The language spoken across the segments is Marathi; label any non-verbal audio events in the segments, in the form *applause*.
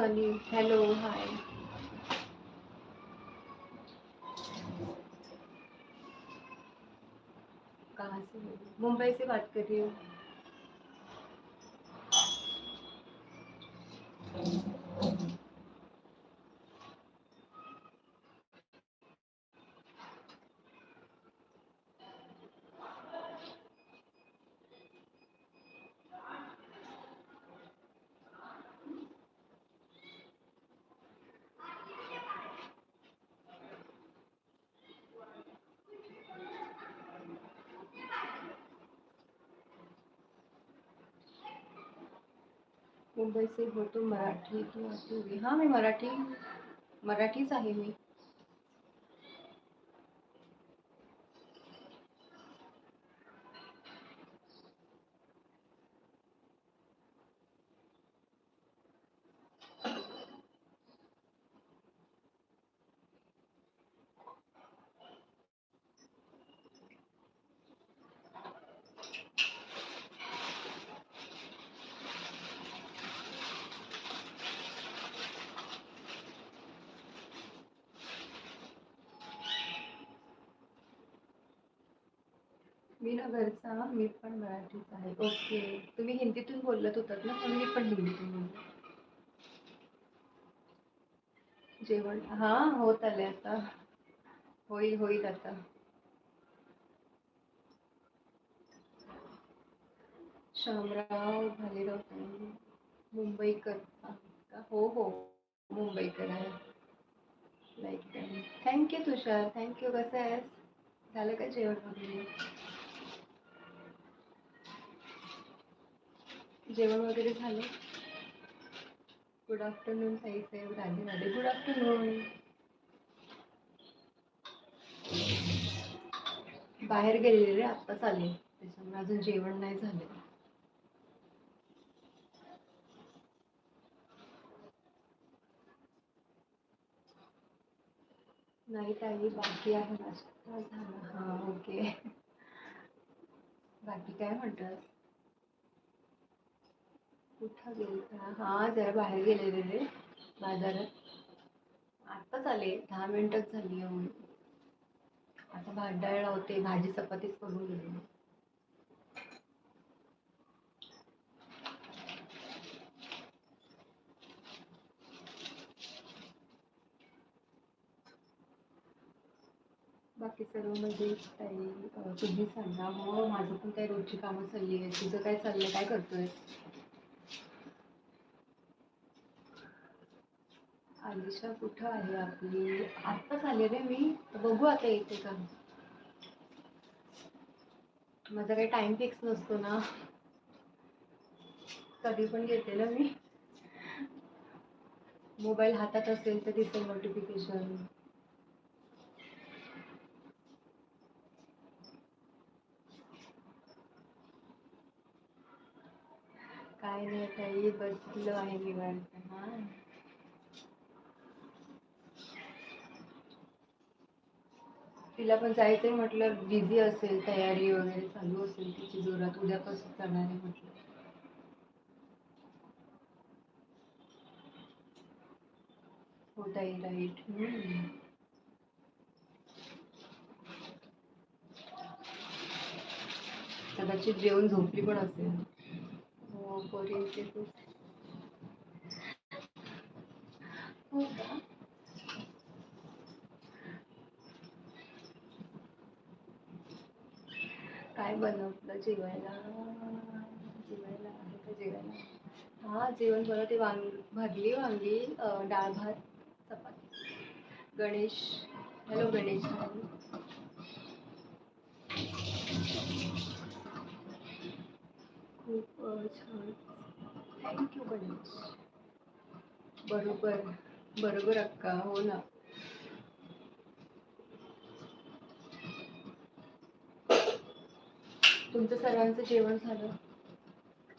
Sunny hello hi कहाँ से मुंबई से बात कर रही हूँ। मुंबई से बोलतो मराठी तो आती होगी मराठी मराठीच आहे मी. घरचा मी पण मराठीच आहे. ओके. तुम्ही हिंदीतून बोलत होतात ना मी पण हिंदीतून बोलले जेवण, हा, होत आले आता. होईल होईल आता. शामराव भालेराव मुंबईकर हो हो, मुंबईकर आहे. लाईक थँक्यू तुषार. थँक्यू कसं आहेस? झालं का जेवण वगैरे? जेवण वगैरे झालं. Good afternoon Sai Saheb Radhe Radhe good afternoon बाहेर गेलेले रे आत्ताच आले. त्याच्यामुळे अजून जेवण नाही झाले. नाही ताई बाकी आहे. माझ्या झालं. हा ओके. बाकी काय म्हणतात कुठं गेले हा जरा बाहेर गेलेले रे बाजारात. आत्ताच आले दहा मिनिटच झाली येऊन आता भात डाळ लावते भाजी चपातीच करून गेले बाकी सर्व म्हणजे काही तुम्ही सांगा. हो माझं पण काही रोजची कामं चालली आहे तुझं काय चाललं काय करतोय आलिशा कुठं आहे आपली? आत्ताच आले रे मी. बघू आता येते का? माझा काही टाइम फिक्स नसतो ना. कधी पण येते ना मी. मोबाईल हातात असेल तर तिथे नोटिफिकेशन काय नाही ताई बसलो आहे निवांत. हा. तिला पण जायचंय म्हटलं बिझी असेल तयारी वगैरे चालू असेल तिची जोरात उद्यापासून जाणार आहे म्हटलं. हो ताई राईट कदाचित जेवण झोपली पण असेल. हो पोरींचे खूप हो का काय बनवलं जेवायला? जेवायला आहे का जेवायला? हा जेवण ते वांग भरली वांगी डाळ भात चपाती. गणेश हॅलो गणेश खूप छान. Thank you Ganesh. बरोबर बरोबर अक्का हो ना. तुमचं सर्वांचं जेवण झालं.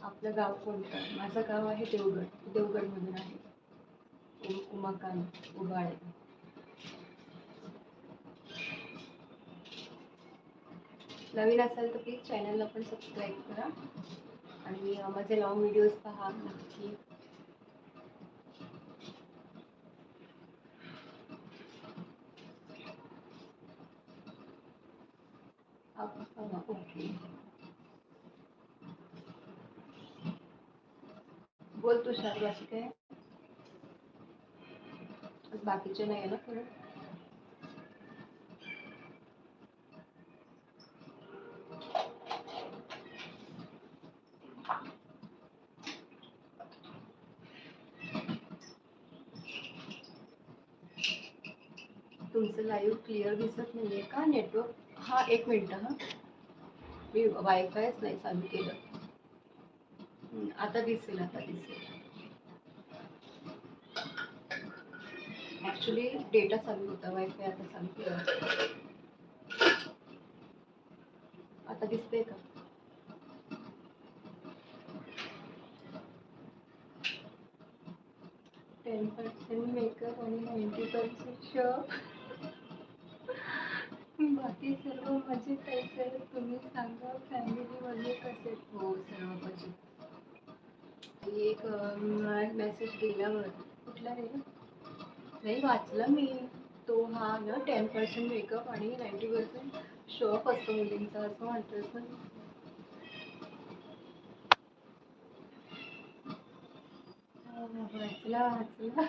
आपलं गाव कोणतं? माझं गाव आहे देवगड. देवगडमधून आहे. उमाकांत उबाळे नवीन असाल तर प्लीज चॅनलला पण सबस्क्राईब करा. आणि माझे लॉंग व्हिडिओज पहा नक्की. ओके. बोल तुषार बाकी काय? बाकीचे नाही आहे ना पुढे? तुमचं लाईव्ह क्लिअर दिसत नाहीये का? नेटवर्क हा एक मिनिट हा. मी वायफायच नाही चालू केलं. आता दिसेल आता दिसेल. ऍक्च्युली डेटा चालू होता वायफाय आता चालू केला. आता दिसतंय का? टेन पर्सेंट मेकअप आणि नाईन्टी पर्सेंट शॉप बाकी सर्व मजेत आहे सर. तुम्ही सांगा फॅमिलीमध्ये कसे हो सर्व मजेत एक मेसेज गेल्यावर कुठला रे? नाही वाचला मी. तो हा ना टेन पर्सेंट मेकअप आणि नाईन्टी पर्सेंट शॉप असतो मुलींचा असं म्हणतोस ना वाचला वाचला.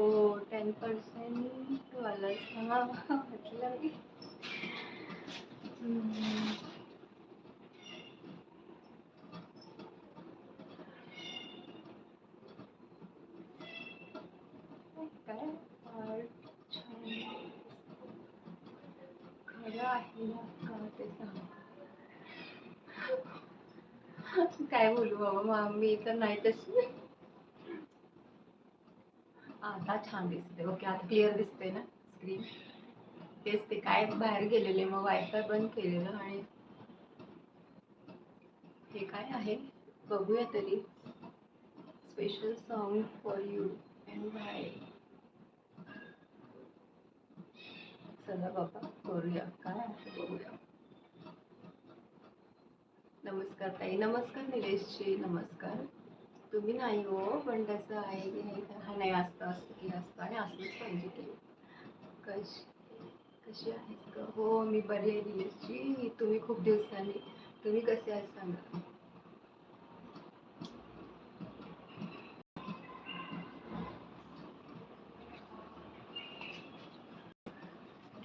हो टेन पर्सेंट वालाच हा म्हटलं काय छान खरं आहे ना का ते सांग काय बोलू बाबा मग मी तर नाही तशी आता छान दिसते ओके आता क्लिअर दिसते ना स्क्रीन तेच ते काय बाहेर गेलेले मग वायफाय बंद केलेलं आणि हे काय आहे? बघूया तरी. Special song for you and bye चला बाबा करूया. काय आहे बघूया. नमस्कार ताई. नमस्कार निलेशजी नमस्कार. तुम्ही नाही हो पण तसं आहे की नाही हा नाही असतं असतं की असतं आणि असलंच पाहिजे की कशी कशी आहेस का हो मी बरी आहे निलेशजी तुम्ही खूप दिवसांनी तुम्ही कसे आहात सांगा?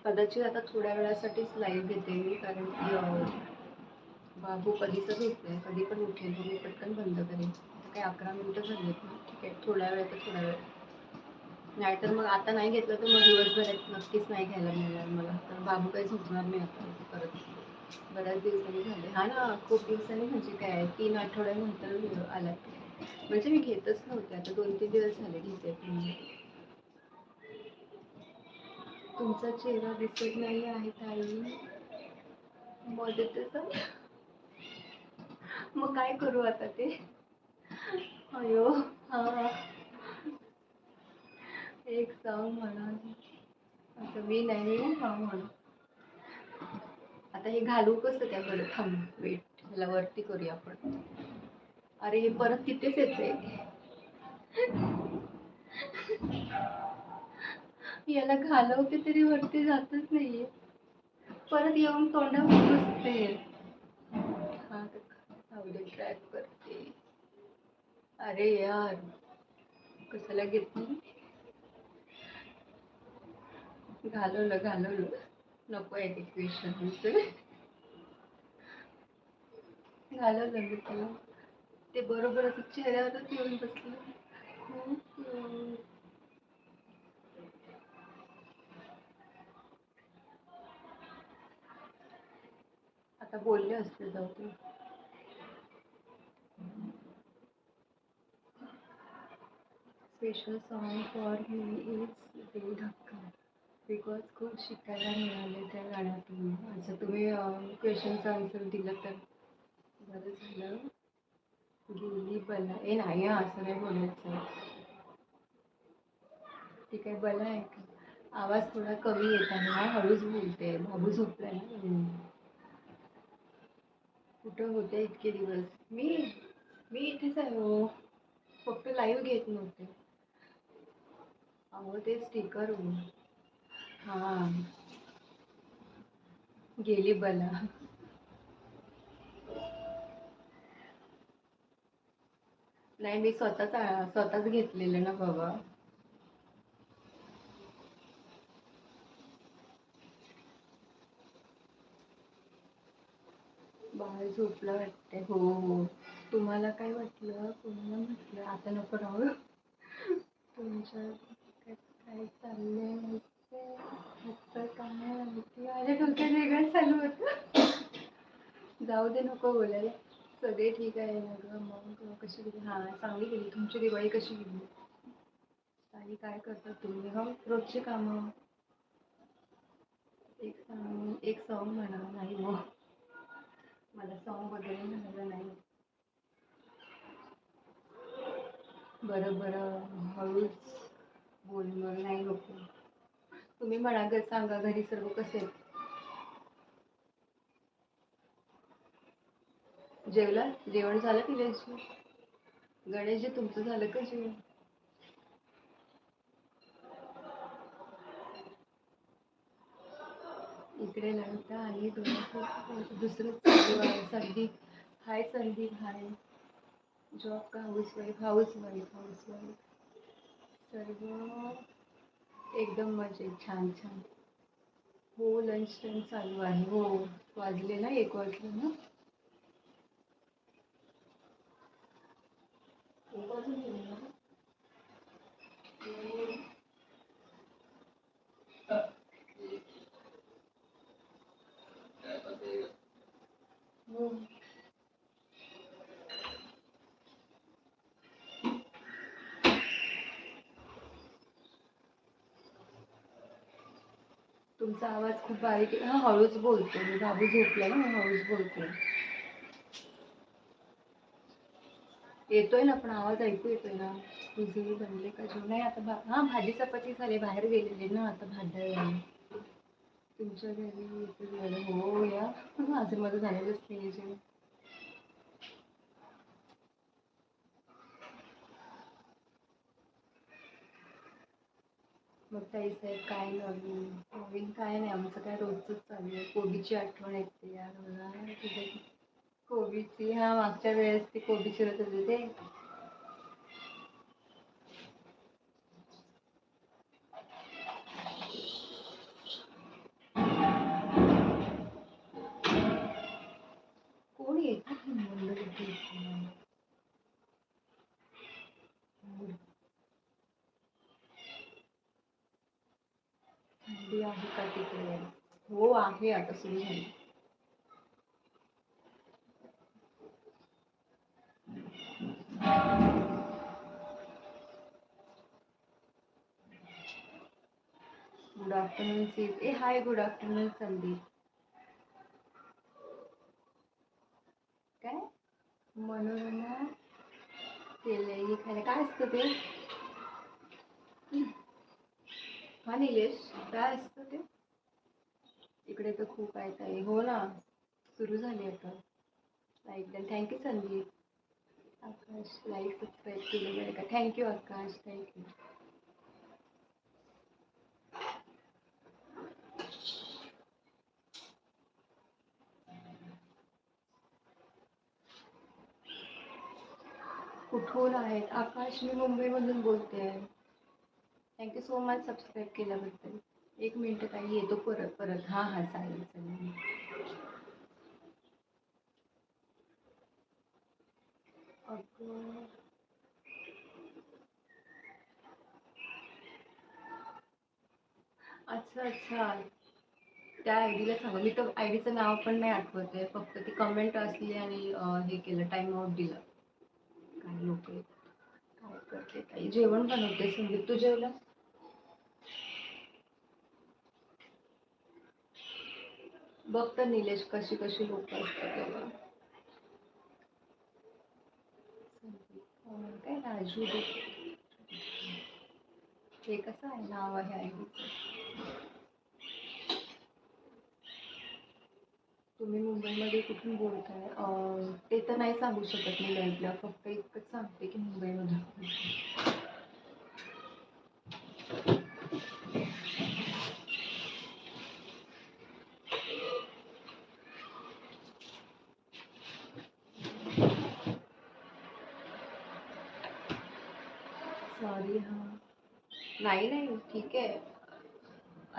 कदाचित आता थोड्या वेळासाठीच लाईव्ह घेते मी कारण की बाबू कधीच झोपतोय कधी पण उठेल तुम्ही मी पटकन बंद करेन. काही अकरा मिनिटं झालीत ना. ठीक आहे थोड्या वेळ तर थोड्या वेळ. नाहीतर मग आता नाही घेतलं तर मग दिवसभरात नक्कीच नाही घ्यायला मिळणार मला. तर बाबू काही झोपणार नाही आता परत. बऱ्याच दिवसांनी झाले. हा ना खूप दिवसांनी म्हणजे काय तीन आठवड्यानंतर आला म्हणजे मी घेतच नव्हते. आता दोन तीन दिवस झाले घेते. म्हणजे तुमचा चेहरा दिसत नाही आहे ताई. मदतच. मग काय करू आता ते? अयो हा. एक सॉन्ग म्हणून आता मी नाही हा आता हे घालू कसं त्याकडे थांब वेट ह्याला वरती करूया आपण. अरे हे परत तिथेच येते याला घालवते तरी वरती जातच नाहीये. परत येऊन तोंडावर बसते. हा ट्रॅक कर अरे यार कशाला घेतली घालवलं घालवलं. नको आहे ते क्वेश्चन घालवलं मी तुला. ते बरोबर असं चेहऱ्यावरच येऊन बसलं. खूप आता बोलले असते जाऊ special song for me is De Dhakka because खूप शिकायला मिळाले त्या गाण्यातून. अच्छा तुम्ही क्वेश्चनचा आन्सर दिलं तर. बरं झालं. गेली बला. ए नाही असं नाही बोलायचं. ठीक आहे बला आहे का? आवाज थोडा कमी येत आहे हळूच बोलते. बाबू झोपला ना? कुठं होते इतके दिवस? मी मी इथेच आहे हो. फक्त लाईव्ह घेत नव्हते. अहो ते स्टिकर हा. गेली बला. नाही मी स्वतःच स्वतःच घेतलेलं ना बाबा. बाळ झोपलं वाटते हो हो. तुम्हाला काय वाटलं? कोणाला म्हटलं? आता नको राहू. तुमच्या काय चालले माहिती माहितीये? काय माहिती माझ्या डोक्यात वेगळं चालू होतं. जाऊ दे नको बोलायला. सगळे ठीक आहे. ना गं मग कशी गेली? हां चांगली गेली. तुमची दिवाळी कशी गेली? आणि काय करता तुम्ही? हो रोजची कामं. एक सॉंग एक सॉंग म्हणा. नाही हो. मला सॉंग वगैरे म्हणायला नाही. बरं बरं. हळूच. बोल मग नाही नको तुम्ही म्हणा ग सांगा घरी सर्व कसे आहेत? जेवला जेवण झालं की गणेशजी गणेशजी तुमचं झालं का जेवण? इकडे लढता आणि दुसरं Sandeep. Hi Sandeep hi. Job का housewife housewife housewife सर्व एकदम मजेत छान छान. हो लंच टाईम चालू आहे. हो वाजले ना एक वाजले ना एक वाजून गेले ना हो तुमचा आवाज खूप बारीक आहे. हा हळूच बोलते. मी बाबू झोपला ना हळूच बोलते. येतोय ना पण आवाज ऐकू येतोय ना. तुझे बनले का जेवण? नाही आता भा हां भाजी चपाती झाली. बाहेर गेलेले ना आता भांडायला तुमच्या घरी हो या. *laughs* माझं माझं झालेलंच नाही जेवण. मग ताई साहेब काय नवीन? नवीन काय नाही आमचं काय रोजच चालू आहे. कोबीची आठवण येते यार मला. तुझ्या कोबीची हा मागच्या वेळेस ती कोबी चिरत होते ते. थंडी आहे तिकडे हो आहे आता सुरू झाली good afternoon C A hi good afternoon Sandeep काय मनोरमा केलंय खायला काय असतं ते हा निलेश काय असतं ते? इकडे तर खूप आहेत आहे हो ना. सुरू झाली आता. Like thank you Sandeep. Akash like subscribe केलेलं आहे का? थँक्यू आकाश. थँक्यू कुठून आहेत? आकाश मी मुंबईमधून बोलते आहे थँक्यू सो मच सबस्क्राईब केल्याबद्दल. एक मिनटं काही येतो परत परत. हां हां चालेल चालेल. अगं. अच्छा अच्छा. त्या आय डीला सांगा. मी तर आय डीचं नाव पण नाही आठवत आहे फक्त ती कमेंट असली आणि हे केलं टाइम आउट दिलं. काही लोक काय करते काही जेवण बनवते संदीप. तू जेवला बघ तर निलेश कशी कशी लोक असतात अं, काय राजू हे कसं आहे नाव आहे आय तुम्ही मुंबईमध्ये कुठून बोलताय? अं, ते तर नाही सांगू शकत मी फक्त इतकंच सांगते की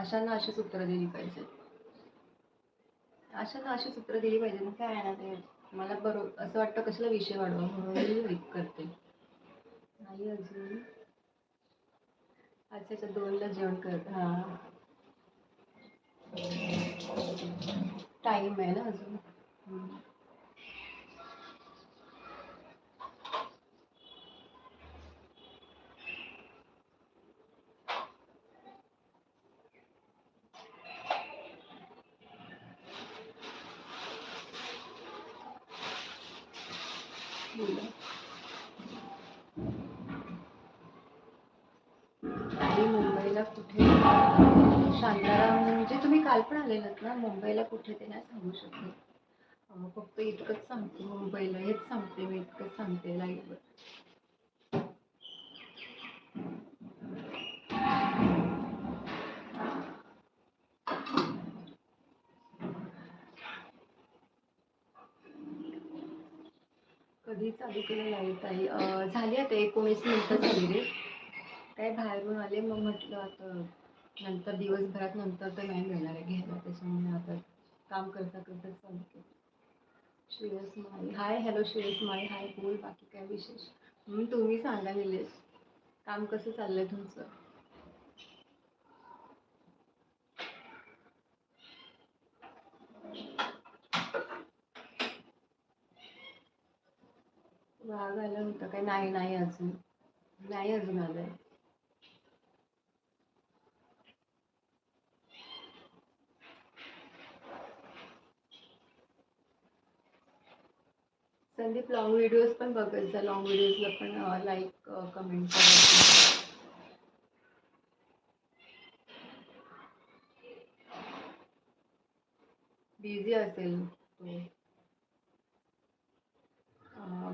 अशांना अशीच उत्तरं दिली पाहिजे. अशांना अशीच उत्तरं दिली पाहिजे. मग काय आहे ना ते मला बरोबर असं वाटतं कशाला विषय वाढवा म्हणून मी करते. नाही अजून? अच्छा अच्छा दोनला जेवण करत हां. टाईम आहे ना अजून. आणि मुंबईला कुठे? शांताराम म्हणजे तुम्ही काल पण आलेलात ना? मुंबईला कुठे ते नाही सांगू शकते. फक्त इतकंच सांगते मुंबईला हेच सांगते मी इतकंच सांगते लाईव्ह कधी चालू केलं नाही ताई. झाली आता एकोणीस मिनिटं झाली रे काय बाहेरून आले मग म्हटलं आता नंतर दिवसभरात नंतर तर नाही मिळणार आहे घ्यायला त्याच्यामुळे आता काम करता करता चालू केलं. Shreyas Mali. Hi hello Shreyas Mali. Hi बोल. बाकी काय विशेष? तुम्ही सांगा निलेश. काम कसं चाललंय तुमचं? राग आला होता. काय नाही नाही अजून. नाही अजून आलंय. संदीप लॉंग व्हिडिओज पण बघत जा लॉंग व्हिडिओजला पण लाईक कमेंट करायचं बिझी असेल तो.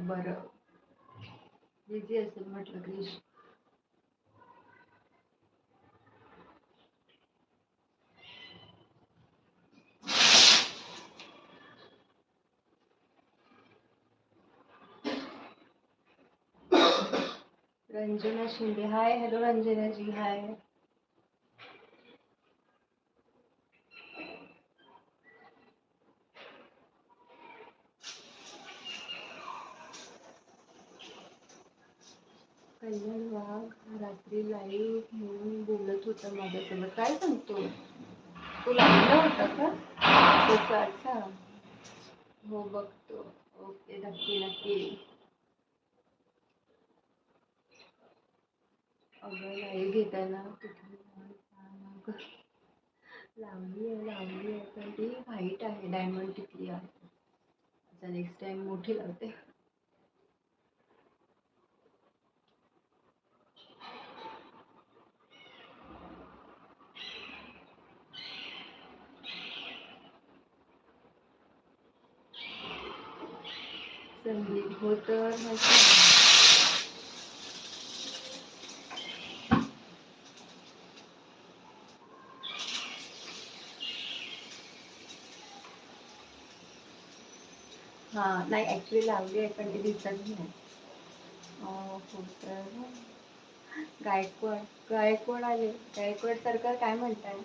बरं. बिझी असेल म्हटलं Ranjana Shinde hi. Hello Ranjana ji hi. Wagh live म्हणून बोलत होतं माझ्यासोबत. काय सांगतो? तू लागला होता का? अच्छा अच्छा हो बघतो. ओके नक्की नक्की. अगं लाईव्ह घेताना कुठली लावली आहे लावली आहे पण ती व्हाईट आहे डायमंड टिकली आहे. आता नेक्स्ट टाइम मोठी लावते. मोटर हो हा नाही ऍक्च्युली लावली आहे पण ती दिसत नाही अं, हो तर गायकवाड. गायकवाड आले. गायकवाड सरकार काय म्हणताय?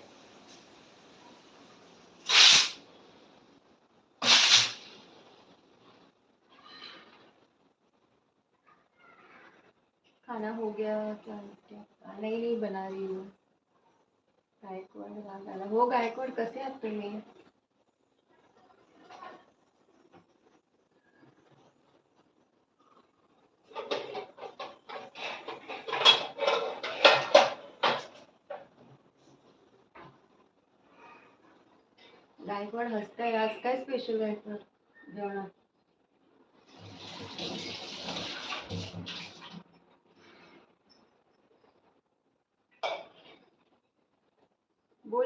खाना हो गया क्या क्या नहीं नहीं बना रही हूँ। गायकवाड राग हो गायकवाड कसे आहात तुम्ही गायकवाड हसताय आज काय स्पेशल गायकवाड? जेवणात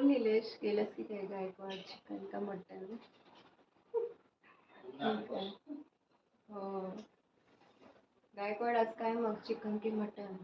बोल निलेश गेलंस की काय गायकवाड चिकन का मटन? हो. गायकवाड आज काय मग? चिकन की मटन?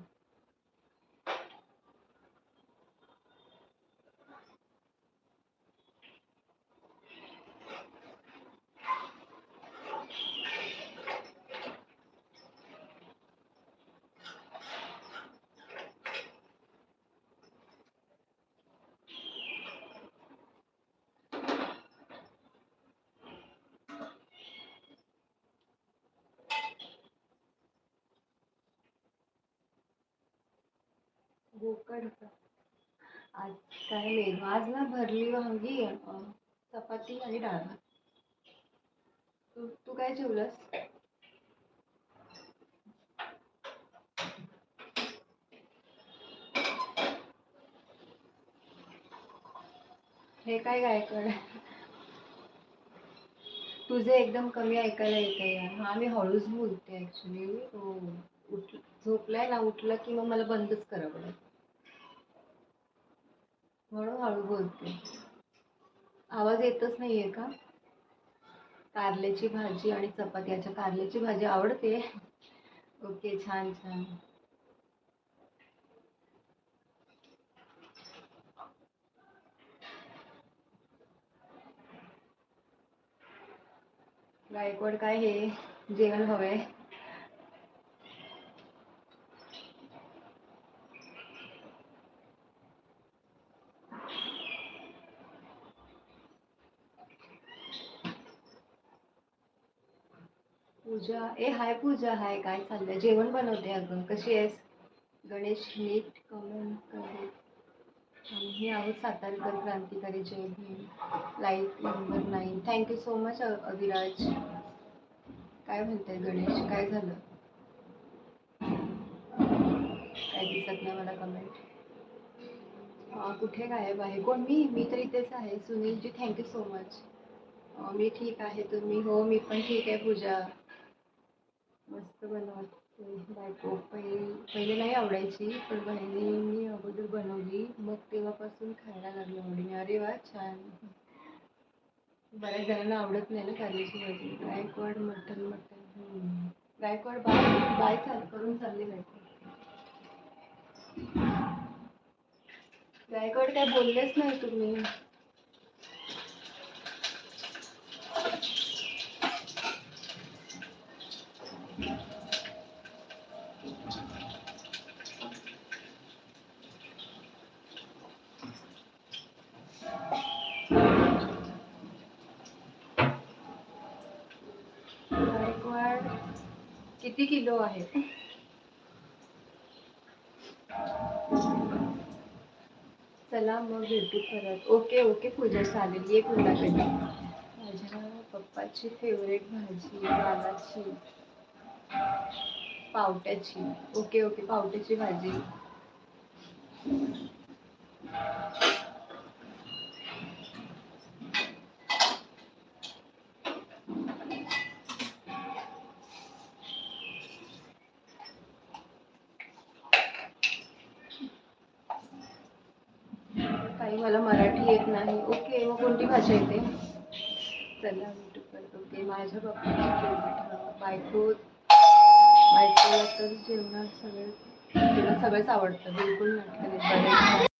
गोकड आज काय मेनू आज ना भरली वांगी चपाती आणि डाळ भात. तू तू काय जेवलंस? हे काय गायकड तुझे एकदम कमी ऐकायला येते यार. हा मी हळूच बोलते ऍक्च्युली हो. उठ झोपलाय ना उठला की मग मला बंदच करावं पडेल म्हणून हळू बोलते. आवाज येतच नाहीये का? कारल्याची भाजी आणि चपाती. अच्छा कारल्याची भाजी आवडते. ओके छान छान. गायकवाड काय हे? जेवण हवंय. पूजा ए हाय पूजा हाय काय चाललंय? जेवण बनवते अगं. कशी आहेस? गणेश नीट कमेंट करे आम्ही आहोत सातारकर क्रांतिकारी जय Bhim. Like number nine thank you so much Aviraj. काय म्हणते गणेश? काय झालं? काय दिसत नाही मला कमेंट कुठे गायब आहे? कोण? मी मी तर इथेच आहे. Sunilji thank you so much मी ठीक आहे तुम्ही? हो मी पण ठीक आहे पूजा. मस्त बनवते. बायको पहिले पहिले नाही आवडायची पण बहिणींनी अगोदर बनवली. मग तेव्हापासून खायला लागली आवडीने अरे वा छान. बऱ्याच जणांना आवडत नाही ना कारल्याची भाजी. Gaikwad mutton mutton Gaikwad bye bye चाल करून चालली गायकवाड. गायकवाड काय बोललेच नाही तुम्ही. किती किलो आहे? चला मग भेटू परत. ओके ओके पूजा चालेल. ये कधी माझ्या पप्पाची फेवरेट भाजी वालाची. पावट्याची. ओके ओके पावट्याची भाजी काही मला मराठी येत नाही ओके मग कोणती भाषा येते चला भेटू परत ओके माझ्या पप्पाची फेवरेट बायको बायकोला तर जेवणात सगळं तिला सगळंच आवडतं बिलकुल नाटकं नाही. बरेच